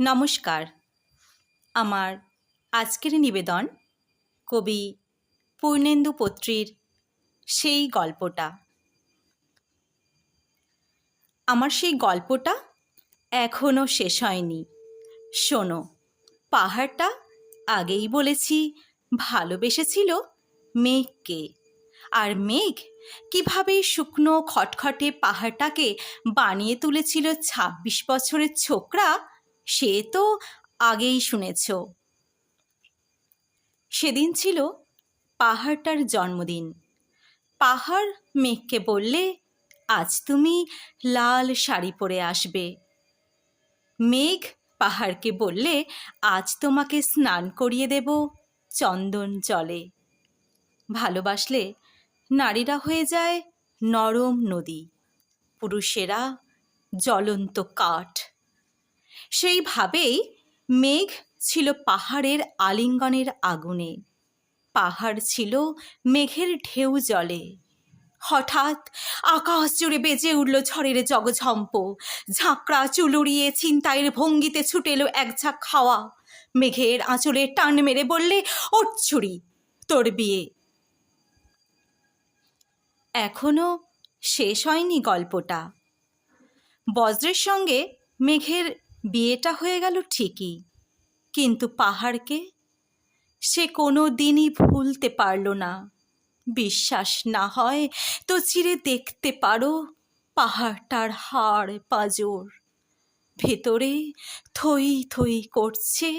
নমস্কার। আমার আজকের নিবেদন কবি পূর্ণেন্দু পত্রীর সেই গল্পটা। আমার সেই গল্পটা এখনও শেষ হয়নি। শোনো, পাহাড়টা আগেই বলেছি ভালোবেসেছিল মেঘকে। আর মেঘ কীভাবে শুকনো, খটখটে পাহাড়টাকে বানিয়ে তুলেছিল ছাব্বিশ বছরের ছোকরা সে তো আগেই শুনেছ। সেদিন ছিল পাহাড়টার জন্মদিন। পাহাড় মেঘকে বললে, আজ তুমি লাল শাড়ি পরে আসবে। মেঘ পাহাড়কে বললে, আজ তোমাকে স্নান করিয়ে দেব চন্দন জলে। ভালোবাসলে নারীরা হয়ে যায় নরম নদী, পুরুষেরা জ্বলন্ত কাঠ। সেইভাবেই মেঘ ছিল পাহাড়ের আলিঙ্গনের আগুনে। পাহাড় ছিল মেঘের ঢেউ জলে। হঠাৎ আকাশ জুড়ে বেজে উঠল ঝড়ের জগঝম্প। ঝাঁকড়া চুলুড়িয়ে ছিনতাইয়ের ভঙ্গিতে ছুটে এলো এক ঝাঁক খাওয়া মেঘের আঁচলে টান মেরে বললে, ওঠ ছুরি, তোর বিয়ে। এখনও শেষ হয়নি গল্পটা। বজ্রের সঙ্গে মেঘের বিয়েটা হয়ে গেল ঠিকই, কিন্তু পাহাড়কে সে কোনো দিনই ভুলতে পারল না। বিশ্বাস না হয় তো চিরে দেখতে পারো পাহাড়টার হাড় পাজর। ভেতরে থই থই করছে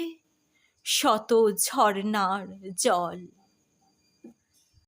শত ঝর্নার জল।